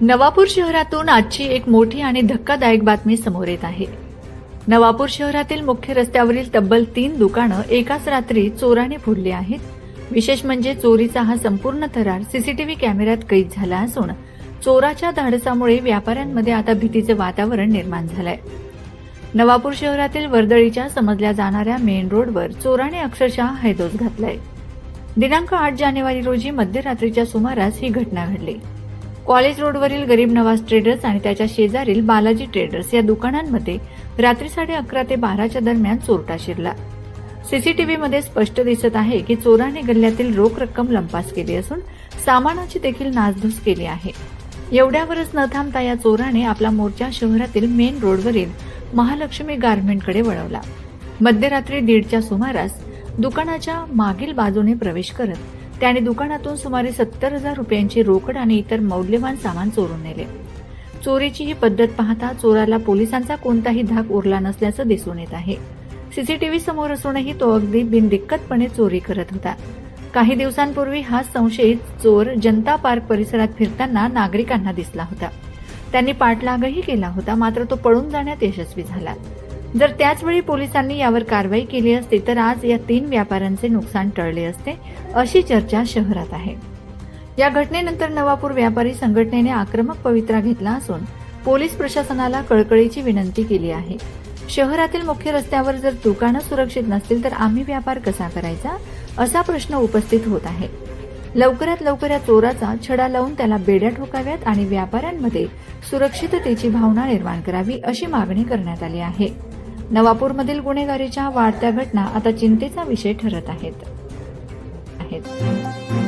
नवापूर शहरातून आजची एक मोठी आणि धक्कादायक बातमी समोर येत आहे. नवापूर शहरातील मुख्य रस्त्यावरील तब्बल तीन दुकानं एकाच रात्री चोराने फोडली आहेत. विशेष म्हणजे चोरीचा हा संपूर्ण थरार सीसीटीव्ही कॅमेऱ्यात कैद झाला असून चोराच्या धाडसामुळे व्यापाऱ्यांमध्ये आता भीतीचं वातावरण निर्माण झालंय. नवापूर शहरातील वर्दळीच्या समजल्या जाणाऱ्या मेन रोडवर चोराने अक्षरशः हैदोस घातलाय. दिनांक आठ जानेवारी रोजी मध्यरात्रीच्या सुमारास ही घटना घडली. कॉलेज रोडवरील गरीब नवाज ट्रेडर्स आणि त्याच्या शेजारील बालाजी ट्रेडर्स या दुकानांमध्ये रात्री साडे अकरा ते बाराच्या दरम्यान चोरटा शिरला. सीसीटीव्हीमध्ये स्पष्ट दिसत आहे की चोराने गल्ल्यातील रोख रक्कम लंपास केली असून सामानाची देखील नासधूस केली आहे. एवढ्यावरच न थांबता या चोराने आपला मोर्चा शहरातील मेन रोडवरील महालक्ष्मी गारमेंटकडे वळवला. मध्यरात्री दीडच्या सुमारास दुकानाच्या मागील बाजूने प्रवेश करत त्याने दुकानातून सुमारे सत्तर हजार रुपयांची रोकड आणि इतर मौल्यवान सामान चोरून नेले. चोरीची ही पद्धत पाहता चोराला पोलिसांचा कोणताही धाक उरला नसल्याचं दिसून येत आहे. सीसीटीव्ही समोर असूनही तो अगदी बिनदिक्कतपणे चोरी करत होता. काही दिवसांपूर्वी हा संशयित चोर जनता पार्क परिसरात फिरताना नागरिकांना दिसला होता. त्यांनी पाठलागही केला होता मात्र तो पळून जाण्यात यशस्वी झाला. जर त्याचवेळी पोलिसांनी यावर कारवाई केली असती तर आज या तीन व्यापाऱ्यांचे नुकसान टळले असते अशी चर्चा शहरात आहे. या घटनेनंतर नवापूर व्यापारी संघटनेने आक्रमक पवित्रा घेतला असून पोलीस प्रशासनाला कळकळीची विनंती केली आहे. शहरातील मुख्य रस्त्यावर जर दुकानं सुरक्षित नसतील तर आम्ही व्यापार कसा करायचा असा प्रश्न उपस्थित होत आहे. लवकरात लवकर या चोराचा छडा लावून त्याला बेड्या ठोकाव्यात आणि व्यापाऱ्यांमध्ये सुरक्षिततेची भावना निर्माण करावी अशी मागणी करण्यात आली आहे. नवापूरमधील गुन्हेगारीच्या वाढत्या घटना आता चिंतेचा विषय ठरत आहेत. आहेत.